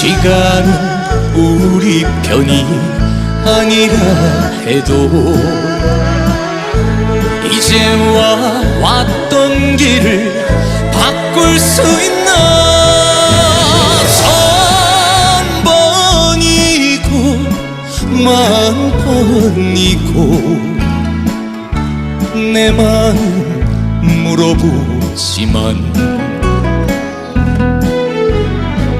시간은 우리 편이 아니라 해도 이제와 왔던 길을 바꿀 수 있나? 천 번이고 만 번이고 내 마음 물어보지만